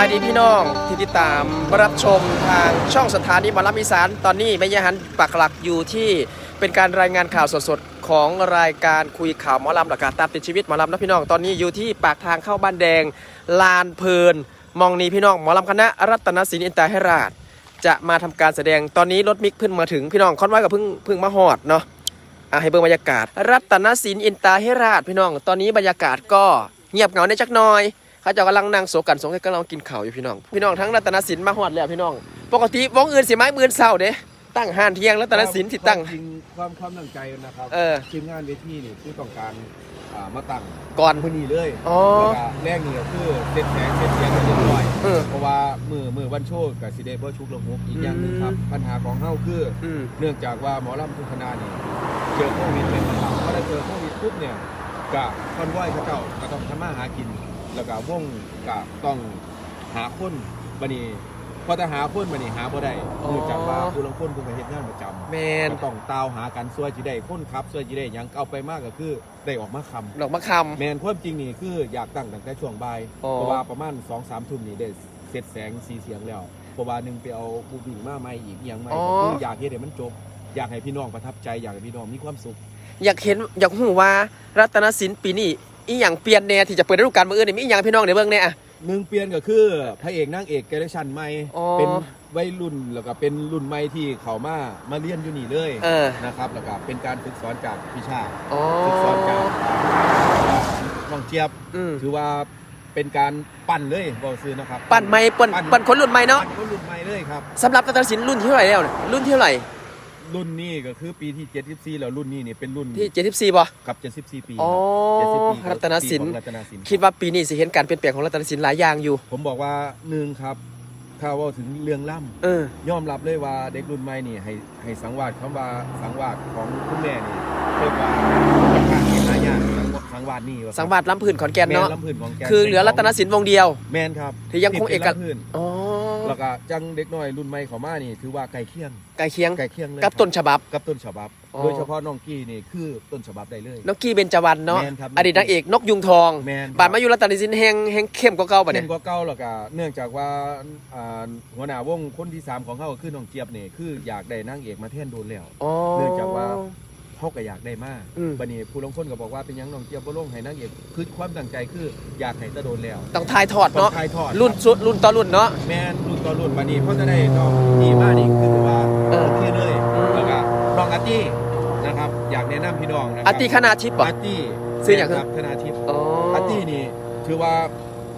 สบายดีพี่น้องที่ติดตามรับชมทางช่องสถานีหมอลำอีสานตอนนี้แม่ยาหันปักหลักอยู่ที่เป็นการรายงานข่าวสดๆของรายการคุยข่าวหมอลำหลักการตามติดชีวิตหมอลำนะพี่น้องตอนนี้อยู่ที่ปากทางเข้าบ้านแดง ลานเพลิน มองนี้พี่น้องหมอลำคณะรัตนศิลป์อินตาให้ราช จะมาทำการแสดงตอนนี้รถมิกเพิ่งมาถึงพี่น้องคอนไว้กับเพิ่งเพิ่งมาหอดเนาะอะให้เบิ่งบรรยากาศ รัตนศิลป์อินตาเฮราชพี่น้อง ตอนนี้บรรยากาศก็เงียบเหงาในจักหน่อย เขาเจะกำลังนั่งโศกันสงกันกำลังกินข้าวอยู่พี่น้อง พี่น้องทั้งรัตนศิลป์มาฮอดแล้วพี่น้อง ปกติวงอื่นสิไม้มื่นเศร้าเด้ตั้งห้านเที่ยงรัตนศิลป์สิตั้ง ความจริงความความตั้งใจนะครับเออ ทีมงานเวทีนี่คือต้องการอ่ามาตั้งก่อน พื้นที่เลยอ๋อแล้วก็แรกนี่ก็คือเซ็ตแสงเซ็ตเสียงกันเรียบร้อยเออเพราะว่ามือมือวันโชว์กับซีเดเบอร์ชุกลงฮุกอีกอย่างหนึงครับปัญหาของเฮาคือออืม เนื่องจากว่าหมอลำทุกคณะนี่เจอโควิดเป็นปัญหาพอได้เจอโควิดปุ๊บเนี่ยกะคอนไหวเขาเจ้าก็ต้องทำมาหากิน แล้วก็วงกะต้องหาคนบัดนี้พอจะหาคนบัดนี้หาบ่ได้อ๋อ เนื่องจากว่าผู้ลางคนเพิ่นก็เฮ็ดงานประจำแมนก็ต้องตาวหากันส่วยจีได้คนครับส่วยจีได้หยังเอาไปมากก็คือได้ออกมาคดอกมะคำแมนความจริงนี่คืออยากตั้งตั้งแต่ช่วงบ่ายอ๋อ เพราะว่าประมาณ2องสามทุ่มนี่ได้เสร็จแสงสีเสียงแล้วเพราะว่าหนึ่งไปเอาบูบิงมาใหม่อีกอหย่างใหม่ก็คืออยากเฮ็ดให้มันจบ อยากให้พี่น้องประทับใจอยากให้พี่น้องมีความสุขำอยากเห็นอยากหูว่ารัตนศิลป์ปีนี้ อีหยังเปลี่ยนแน่ที่จะเปิดฤดูกาลมื้ออื่นนี่มีอีหยังพี่น้องในเบิ่งแน่อะ หนึ่งเปลี่ยนก็คือพระเอกนางเอกเกเรชันใหม่อ๋อเป็นวัยรุ่นแล้วก็เป็นรุ่นใหม่ที่เขามามาเรียนอยู่นี่เลยเออ นะครับแล้วก็เป็นการฝึกสอนจากพี่ชาติอ๋อ ฝึกสอนจากน้องเจี๊ยบอืม ถือว่าเป็นการปั่นเลยบอกซื้อนะครับปั่นใหม่ปั่นปั่นคนรุ่นใหม่เนาะปั่นคนรุ่นใหม่เลยครับสำหรับรัตนศิลป์รุ่นที่เท่าไหร่แล้วเนี่ยรุ่นที่เท่าไหร่ รุ่นนี้ก็คือปีที่74แล้วรุ่นนี้นี่เป็นรุ่นที่ 74บ่กับ 74 ปีอ๋อ74ปีรัตนศิลป์ปีของรัตนศิลป์คิดว่าปีนี้สิเห็นการเปลี่ยนแปลงของรัตนศิลป์หลายอย่างอยู่ ผมบอกว่าหนึ่งครับถ้าเว่าถึงเรื่องล่เออำยอมรับเลยว่าเด็กรุ่นใหม่นี่ให้ให้สังวาสคำว่าสังวาสของคุณแม่นี่เรียกว่า ค่อนข้างที่หายากสังวาสสังวาสนี่ว่าสังวาสล้ำพื้นขอนแก่นเนาะแม่ลำพื้นของแกคือเหลือรัตนศิลป์วงเดียว แมนครับที่ยังคงเอกลักษณ์ที่ป็นลำพื้นอ๋อแล้วก็จังเด็กน้อยรุ่นใหม่เขามานี่ ถือว่าใกล้เคียงใกล้เคียงใกล้เคียงเลยกับครับต้นฉบับกับต้นฉบับอ๋อโดยเฉพาะน้องกี้นี่คือต้นฉบับได้เลยนกกี้เบญจวรรณเนาะแม่นครับอดีตนางเอกนกยุงทองแมนบาดมาอยู่รัตนศิลป์แห่งแห่งเข้มกว่าเก่าบัดเห็เนี่ยนกว่าเก่าแล้วก็เนื่องจากว่าอ่าหัวหน้าวงคนที่สามของเขาก็คือน้องเจี๊ยบนี่คืออยากได้นางเอกมาแทนโดนแล้วอ๋อเนื่องจากว่า เขาก็อยากได้มากอืม บัดนี้ผู้ลงคนก็บอกว่าเป็นหยังน้องเจี๊ยบบ่ลงให้นางเอกคือความตั้งใจคืออยากให้ตะโดนแล้วต้องทายทอดเนาะ ถ่ายทอด รุ่นสุดรุ่นต่อรุ่นเนาะ แมนรุ่นต่อรุ่นบัดนี้เขาจะได้น้องดีมากนี่คือว่าเออ โอเคเลยแล้วก็น้องอาร์ตี้นะครับอยากแนะนำพี่น้องนะครัอาร์ตี้คณาทิพย์ป่ะ อาร์ตี้ชื่ออย่างครับธนาทิพย์อ๋ออาร์ตี้นี่ถือว่า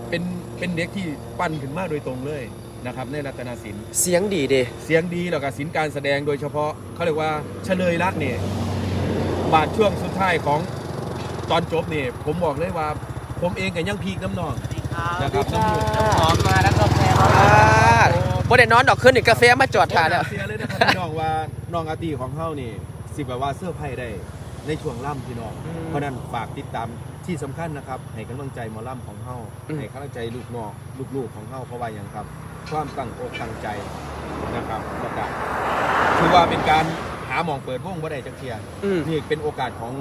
เป็นเป็นเด็กที่ปั้นขึ้นมาโดยตรงเลยนะครับในรัตนศิลป์เสียงดีเด้เสียงดีแล้วก็ศิลป์การแสดงโดยเฉพาะเขาเรียกว่าเฉลยรักเนี่ย บาดช่วงสุดท้ายของตอนจบนี่ผมบอกเลยว่า ผมเองกับยังพีกน้ำนองนะครับน้ำมูกหอมมาแล้วกาแฟบ่ได้นอนดอกขึ้นนี่กาแฟมาจอดทานแล้วเสียเลยนะครับพี่น้องว่าน้องอาร์ตี้ของเฮานี่ สิแบบว่าเสื้อร์ไพ่ได้ในช่วงล่ำพี่น้องอืมเพราะนั้นฝากติดตามที่สำคัญนะครับ ให้กำลังใจหมอล่ำของเฮาอืมให้กำลังใจลูกนอกลูกๆของเฮาเพราะว่าอย่างครับ ความตั้งอกตั้งใจนะครับแล้วก็ถือว่าเป็นการ หาหมองเปิดวงบ่ได้จักเทียอืม นี่เป็นโอกาสของ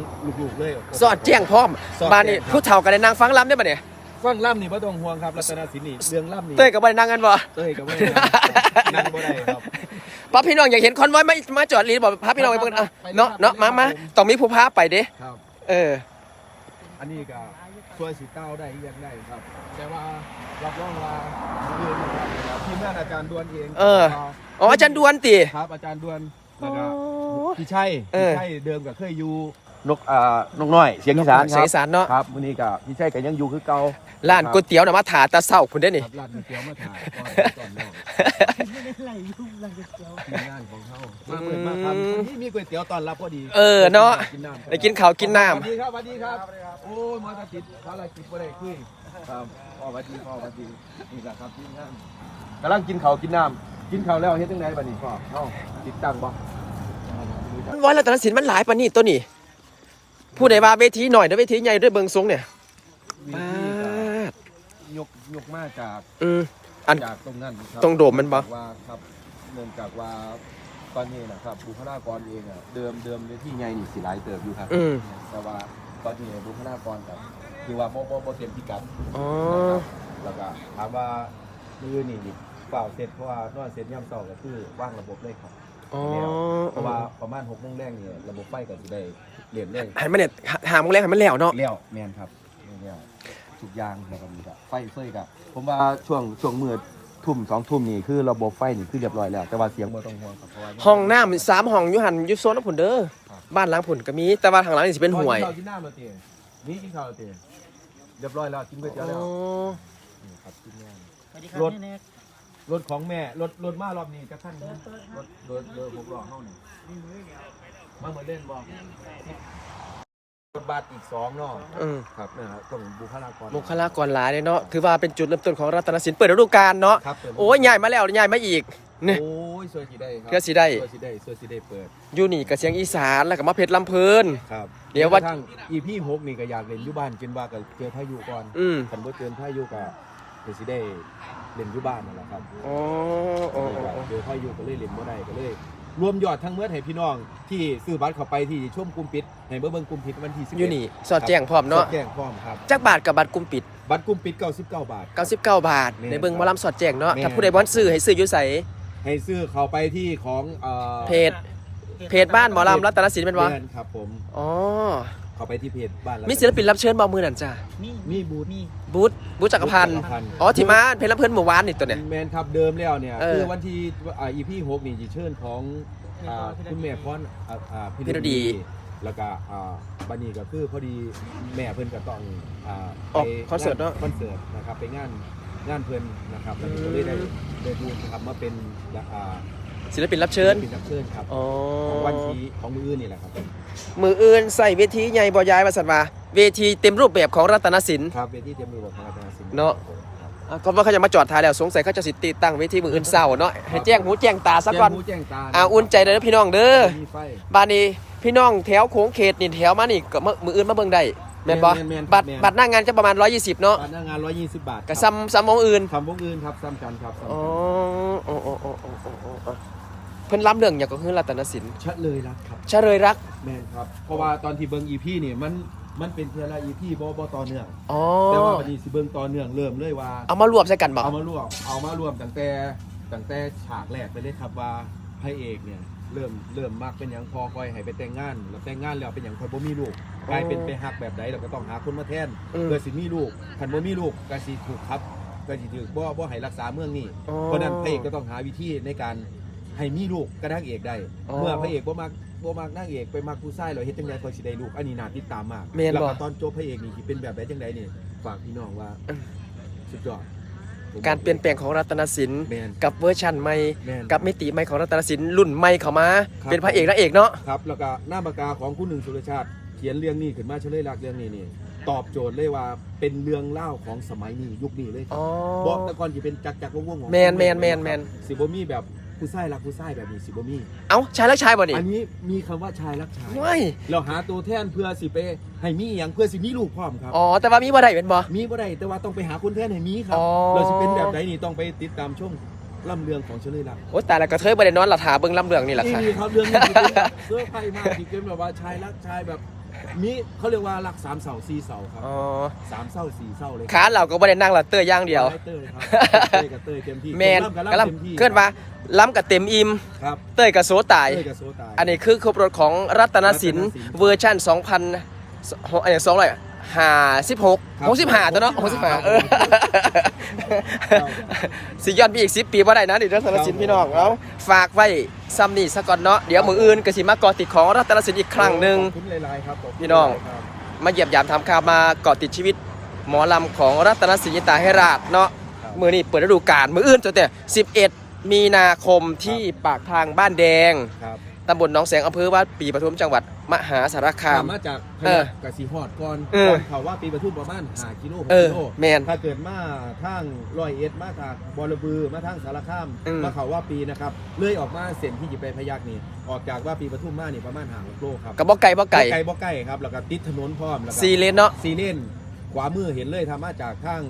ลูกๆเลยสอดแจ้งพร้อมสอดแจ้งบ้านนี้ครับผู้เฒ่าก็ได้นั่งฟังล้ำได้ป่ะเนี่ยฟังล่ำนี่บ่ต้องห่วงครับรัตนศิลป์นี่เรื่องล่ำนี่เต้ยก็บ่ได้นั่งกันบ่เต้ยก็บ่ได้นั่งบ่ได้ครับ ป้าพี่น้องอยากเห็นคอนไว้มามาจอดรีบอกพาพี่น้องไปเบิ่งอะเนาะเนาะมามาต้องมีผู้พาไปเด้ครับ เออ อันนี้ก็ช่วยสิเต้าได้อีกอย่างได้ครับ แต่ว่ารับรองว่าเดือนนะครับทีมงานอาจารย์ดวนเองเออ อ๋ออาจารย์ดวนติ ครับอาจารย์ดวนโอ้ แล้วก็พี่ชัยเออ พี่ชัยเดิมก็เคยอยู่นกอ่านกน้อยเสียงอีสานคเสีรัยบงอีสานเนาะครับมื้อนี้ก็พี่ชัยก็ยังอยู่คือเก่า ร้านก๋วยเตี๋ยวน่ะมาถาแตะเช้าพุ่นเด้นี่ ครับร้านก๋วยเตี๋ยวมาถ่ายก่อนก่อนแม่ไม่ได้ไหลยุ่งอะไรเดียวทีมงานของเขามาเปิดมาทำนี่มีก๋วยเตี๋ยวตอนรับพอดีเออเนาะกินน้ำได้กินข้าวกินน้ำ สวัสดีครับสวัสดีครับโอ้ยมาตาติดภารกิจบ่ได้คุยครับพ่อสวัสดีพ่อสวัสดีนี่แหละครับทีมงานกำลังกินข้าวกินน้ำ กินข้าวแล้วเฮ็ดจังไดบัดนี้พ่อเฮาติดตั้งบ่วันรัตนศิลป์มันหลายปานนี้ตัวนี้ผู้ใดว่าเวทีหน่อยเด้อเวทีใหญ่ด้วยเบิงทรงเนี่ยมีปาที่ครับดยกยกมาจากอืมอัน จากตรงนั้นคบตรงโดมมันบ่ ว่าครับเนื่องจากว่าตอนนี้นะครับบุคลากรเองอะเดิมเดิมในที่ใหญ่นี่สิหลายเติบอยู่ครับ อืมแต่ว่าตอนนี้บุคลากรกับคือว่าบ่บ่บ่เต็มพิกัด อ๋อนะครับแล้วก็ถามว่ามือนี่ เปล่าเสร็จเพราะว่านอนเสร็จย่ำเสาก็คือว่างระบบเลยครับอ๋อแล้วเพราะว่าประมาณหกโมงแรกนี่ระบบไฟก็สิได้เรียนเลยให้มันเนี่ยหาโมงแรกให้มันแล้วเนาะเลี้ยวแมนครับเลี้ยวทุกอย่างแล้วก็มีกับไฟเฟยกับผมว่าช่วงช่วงมืดทุ่มสองทุ่มนี่คือระบบไฟนี่คือเรียบร้อยแล้ว แต่ว่าเสียงบ่ต้องห่วงครับเพราะว่าห้องน้ำสามห้องอยู่หันอยู่โซนผุนเด้อครับบ้านหล้างผุนก็มีแต่ว่าทางหลังนี่สิเป็นห่วยกินข้าวกินน้ำแล้วเตีนี่กินข้าวแล้วเตีเรียบร้อยแล้วกินก๋วยเตี๋ยวแล้วอ๋อ นี่ครับกินงานสวัสดีครับรถแม่แน็ก รถของแม่รถรถมารอบนี้จะขั้นนะรถรถรถหกล้อเฮานี่มาเหมือนเล่นบอกรถบัสอีกสองเนาะอืมครับนะครับต้องบุคลากรบุคลากรหลายเลยเนาะถือว่าเป็นจุดเริ่มต้นของรัตนสินเปิดฤดูกาลเนาะครับเปิดโอ้ยใหญ่มาแล้วใหญ่มาอีกเนี่ยโอ้ยสวยสีได้ครัก็สิได้สวยสีได้สวยสีได้เปิดอยู่นี่กับเสียงอีสานแล้วก็มาเพชรลำเพลินครับเดี๋ยววันกระทั่งอีพี่หกนี่ก็อยากเล่นอยู่บ้านจนว่าก็เจอพายุก่อนอืมคันบ่เจอพายุก็เดี๋ยวสิได้ เล่นอยู่บ้านนั่นแหละครับอ๋ออ๋ออ๋ออ๋อเจอพายุก็เลยเล่นบ่ได้ก็เลย รวมยอดทั้งเมื่อให้พี่น้องที่ซื้อบัตรเข้าไปที่ช่วงกลุ่มปิดให้เบิ่งเบิ่งกลุ่มปิดวันที่11อยู่นี่สอดแจ้งพร้อมเนาะสอดแจ้งพร้อมครับจักบาทกับบัตรกลุ่มปิด บัตรกลุ่มปิด 99 บาท 99 บาทแม่นในเบิ่งหมอลำสอดแจ้งเนาะแม่นถ้าผู้ใดบ่ซื้อให้ซื้ออยู่ไสให้ซื้อเข้าไปที่ของเอ่อเพจเพจบ้านหมอลำรัตนสินเป็นวะแม่นครับผมอ๋อ เข้าไปที่เพจบ้านมีศิลปินรับเชิญบ่มือนั่นจ้ะนี่มีบูธมีบูธบูธจักรพันธ์จักรพันธ์อ๋อที่มาเพลำเพิ่นเมื่อวานนี่ตัวเนี่ยแมนครับเดิมแล้วเนี่ยเออคือวันที่อ่า EP 6นี่จะเชิญของอ่าคุณแม่พรอ่าอ่าพิรดีแล้วก็อ่าบันนี้ก็คือพอดีแม่เพิ่นก็ต้องอ่าออกคอนเสิร์ตเนอะคอนเสิร์ตนะครับไปงานงานเพิ่นนะครับแล้วก็เลยได้ได้บูธนะครับมาเป็นอ่า ศิลปินรับเชิญ เป็นรับเชิญครับอ๋อ ของวันที่ของมืออื่นนี่แหละครับ มืออื่นใส่เวทีใหญ่บ่ย้ายมาสันว่าเวทีเต็มรูปแบบของรัตนสินครับเวทีเตรียมมือบอกของอาจารย์สินเนอะอะก็ว่าเขาจะมาจอดท้ายแล้วสงสัยเขาจะสิติดตั้งเวทีมืออื่นเศร้าเนาะให้แจ้งหูแจ้งตาซะก่อนแจ้งหูแจ้งตาอ่าอุ่นใจเด้อพี่น้องเด้อมีไฟ บ้านนี้พี่น้องแถวโค้งเขตนี่แถวมานี่ก็มื้อมืออื่นมาเบิ่งได้แม่นบ่แม่นแม่นบัตรแม่น บัตรหน้างานจะประมาณ 120 เนาะบัตรหน้างาน 120 บาทก็ซ้ำซ้ำวงอื่นคำวงอื่นครับซ้ำกันครับซ้ำอ๋อกันอ๋ออ๋ออ๋ออ๋ออ๋ออ๋อ เพิ่นล้ำเรื่องอย่างก็คือรัตนสินชะเลยรักครับ เฉลยรัก แมนครับ เพราะว่าตอนที่เบิ้ง EP นี่มันมันเป็นเทือละ EP บ่บ่ต่อเนื่อง อ๋อ แต่ว่าวันนี้สิเบิ้งต่อเนื่องเริ่มเลยว่า เอามารวมใส่กันบ่เอามารวมเอามารวมตั้งแต่ตั้งแต่ฉากแรกไปเลยครับว่าพระเอกเนี่ยเริ่มเริ่มมักเป็นอย่างพอคอยให้ไปแต่งงาน แล้วแต่งงานแล้วเป็นอย่างคอยบ่มีลูกกลายเป็นไปหักแบบใดเราก็ต้องหาคนมาแทนอืมเพื่อสิมีลูกคันบ่มีลูกก็สิถูกครับก็สิถูกบ่บ่ให้รักษาเมืองนี้อ๋อเพราะฉะนั้นพระเอกก็ต้องหาวิธีในการ ให้มีลูกกระนางเอกได้ อ๋อเมื่อพระเอกบ่มักบ่มักนางเอกไปมักผู้ชายเราเฮ็ดจังได๋คอยสิได้ลูกอันนี้น่าติดตามมากแม่นบ่แล้วก็ตอนจบพระเอกนี่สิเป็นแบบใดจังไดนี่ฝากพี่น้องว่าอืมสุดยอดผมการเปลี่ยนแปลงของรัตนสินแม่นกับเวอร์ชันใหม่แม่น กับมิติใหม่ของรัตนสินรุ่นใหม่เข้ามา ครับ เป็นพระเอกนางเอกเนาะ ครับแล้วก็หน้าปากกาของคุณหนึ่งสุรชาติ เขียนเรื่องนี้ขึ้นมาเฉลยรักเรื่องนี้นี่ตอบโจทย์เลยว่าเป็นเรื่องเล่าของสมัยนี้ยุคนี้เลยครับอ๋อ บอกแต่ก่อนจะเป็นจักรจักรวงศ์ของแมนแมนแมนแมน สิบ่มีแบบ ผู้ชายรักผู้ชายแบบนี้สิบ่มีเอ้าชายรักชายบ่นี่อันนี้มีคำว่าชายรักชายว้ายเราหาตัวแทนเพื่อสิไปให้มีอหย่างเพื่อสิมีลูกพร้อมครับ อ๋อแต่ว่ามีบ่ได้เป็นบ่ มีบ่ได้แต่ว่าต้องไปหาคนแทนให้มีครับ อ๋อ เราสิเป็นแบบไหนนี่ต้องไปติดตามชมล่ำเรื่องของเฉลยรักโอ้ตายแล้วกระเทยบ่ได้นอนหลับถาเบิ่งลำเรื่องนี่แหละค่ะ นี่ครับเรื่องนี้เป็นแบบเสื้อร์ไพ่มากที่เป็นแบบว่าชายรักชายแบบ มีเขาเรียกว่ารักสามเสาสี่เสาครับอ๋อสามเสาสี่เสาเลยขาเราก็บ่ได้นั่งหลับเตยอย่างเดียวเต้ยครับเต้ยกับเต้ยเต็มที่แมนล่ำกับกะล่ำเต็มที่ลำเคลื่อนว่าล้ำกับเต็มอิ่มครับเตยกับโซตายเต้ยกับโซตาย อันนี้คือครบรถของรัตนสินรัตนสินเวอร์ชัน2000อันนี้2อะไร ห้าสิบหกครับหกสิบห้าตัวเนาะหกสิบห้าครับเออสิย้อนไปอีกสิบปีบ่ได้นะดิรัตนสินพี่น้องเอาฝากไว้ซ้ำนี่ซะก่อนเนาะเดี๋ยวมืออื่นก็สิมากอติดของรัตนสินอีกครั้งหนึ่ง ขอบคุณหลายๆครับขบคุณพี่น้องหลายๆครับ มาเหยียบยามทำข่าวมาเกาะติดชีวิต หมอลำของรัตนศรียินตาให้ราชเนาะครับ มือนี้เปิดฤดูกาลมืออื่นจนแต่ 11 มีนาคมที่ปากทางบ้านแดง ครับ ตำบลหนองแสงอำเภอวัดปีปทุมจังหวัดมหาสารคามมาจากพเอยัอคฆ์กับสีหอดก่อนเออก่อนเขาว่าปีปทุมประมาณ5กิโล6เออกิโลแมนถ้าเกิดมาทางร้อยเอ็ดมาทางบอระบือมาทางสารคามอืม มาเขาว่าปีนะครับเลื่อยออกมาเส้นที่จะไปพยักนี่ออกจากว่าปีปทุมมานี่ประมาณหาโลครับกับบ่ไก่บ่ไก่บ่ไก่บ่ไก่ครับแล้วก็ติดถนนพร้อมแล้วก็ ซีเลนเนาะ ซีเลนขวามือเห็นเลยทำมาจากทาง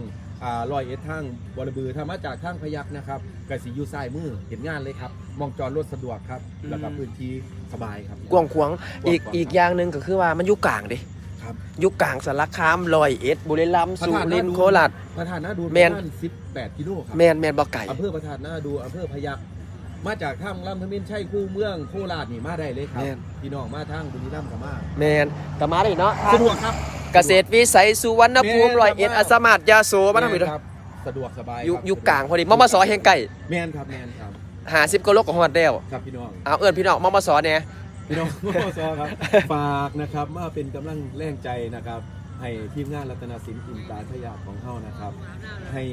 อ่าร้อยเอ็ดทางบอระบือทำมาจากทางพยักนะครับกสีอยู่ซ้ายมือเห็นงานเลยครับมองจอรถสะดวกครับแล้วก็พื้นที่สบายครับ กวางขวางอีกกว้างขวางอีกอย่างหนึ่งก็คือว่ามันอยู่กลางเดิครับครับอยู่กลางสารคามลอยเอ็ด บุรีรัมย์สุรินทร์โคราชพระธาตุนาดูแม่นประาณ18กิโลครับแมนแมนบ่ไก่อำเภอพระธาตุนาดูอำเภอพยัคฆ์มาจากทางลำธมินใช่คู่เมืองโคราชนี่มาได้เลยครับ แม่นพี่น้องมาทางบุรีรัมย์กับมาแมนแต่มาได้เนาะสะดวกครับ เกษตรวิสัยสุวรรณภูมิลอยเอ็ดอาสามาดยาโสมาทำอีกแม่นครับสะดวกสบายอยู่ครับอยู่กลางพอดีมมสแห่งไก่แม่นครับแม่นครับหาสิบกิโลของฮอดเดวครับพี่น้องเอาเอิ้นพี่น้องมมสเนี่ยพี่น้องซอครับฝากนะครับมาเป็นกำลังแรงใจนะครับให้ทีมงานรัตนสินอินตราชยาของเฮานะครับ ให้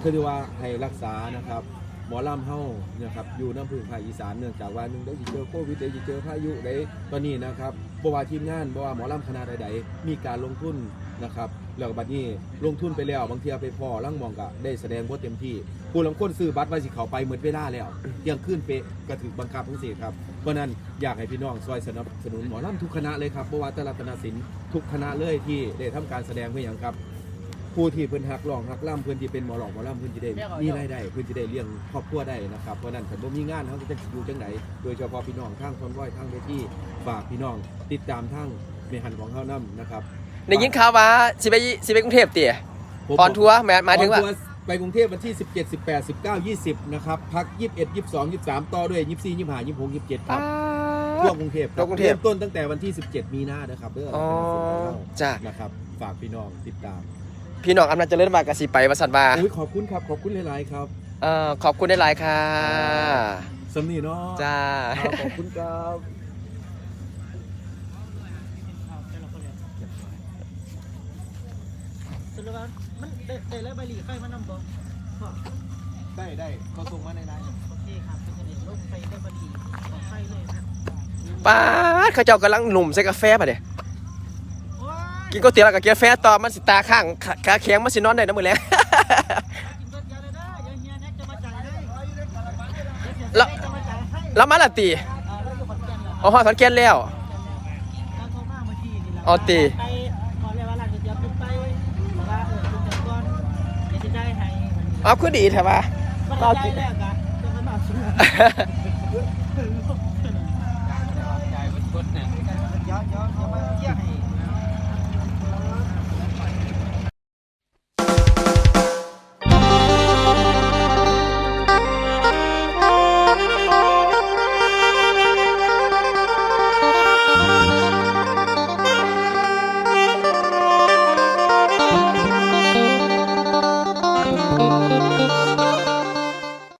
คือที่ว่าให้รักษานะครับหมอลำเฮานะครับอยู่น้ำพึ่งภาคอีสานเนื่องจากว่าหนึ่งได้สิเจอโควิดได้สิเจอพายุได้ตอนนี้นะครับ บว่าทีมงานบว่าหมอลำคณะใดๆ มีการลงทุนนะครับแล้วก็บัดนี้ลงทุนไปแล้ว บางทีเอาไปพอร่างมองกะได้แสดงว่าเต็มที่ผู้ลังคนซื้อบัตรไว้สิเขาไปเหมือนเวลาแล้วยังขึ้นเปะก็ถือบังคับทั้งสี่ครับเพราะนั้นอยากให้พี่น้องซอยสนับสนุนหมอลำทุกคณะเลยครับเพราะว่าตลาดนศิลทุกคณะเลยที่ได้ทำการแสดงเพื่ออย่างครับ ผู้ที่เพิ่นหักร้องหักล่ำเพิ่นที่เป็นหมอหลองหมอล่ำเพิ่นจะได้มีรายได้เพิ่นจะได้เลี้ยงครอบครัวได้นะครับเพราะฉะนั้นถ้าบ่มีงานเขาจะอยู่จังไหนโดยเฉพาะพี่น้องทางคอนว้อยทางเวทีฝากพี่น้องติดตามทางเมหันของเฮานํนะครับได้ยินข่าวว่าสิไปสิไปกรุงเทพเตี่ยผมออนทัวร์หมายหมายถึงว่าออนทัร์ไปกรุงเทพวันที่ 17 18 19 20 นะครับ พัก 21 22 23 ต่อด้วย 24 25 26 27 ครับทั่วกรุงเทพคทั่รัวบกรุงเทพเริ่มต้นตั้งแต่วันที่ 17 มีนานะครับเด้ออ๋อรัตนสินของจ้ะเรานะครับ ฝากพี่น้องติดตาม พี่น้องอำนาจเจริญมากกสิไปว่าสันว่าอุ้ยขอบคุณครับ ขอบคุณหลายๆครับเอ่อขอบคุณได้หลายๆค่ะสำนีเนาะจ้าครับขอบคุณครับแต่ละคนเลยสรุปว่ามันได้ได้แล้วใบหลีไฟมันนำบ่พอได้ได้เขาส่งมาในไลน์โอเคครับเป็นกันเองลงไฟได้ใบหลีออกไฟเลยนะป้าดเขาเจ้ากำลังหนุ่มใส่กาแฟป่ะเนี่ยโอ้ย กินก๋วยเตี๋ยวแล้วกับกาแฟต่อมันสิตาข้างขาขาแข็งมันสินอนได้นะมือแล้วกินรถยาเลยนะเดี๋ยวเฮียแน็กจะมาจ่ายให้เดี๋ยวเสียแล้วแน็กจะมาจ่ายให้แล้วมาละตีอ่าแล้วก็ขอนแก่นเหรอเอาหอดขอนแก่นแล้วการโทรมาเมื่อกี้นี่แหละอ๋อติไปขอเรียกว่าร้านก๋วยเตี๋ยวขึ้นไปบอกว่าเออคุณจะก่อนเดี๋ยวจะได้ให้เอาคือดีแท้ปะมันได้แล้วกันจะมาซื้อ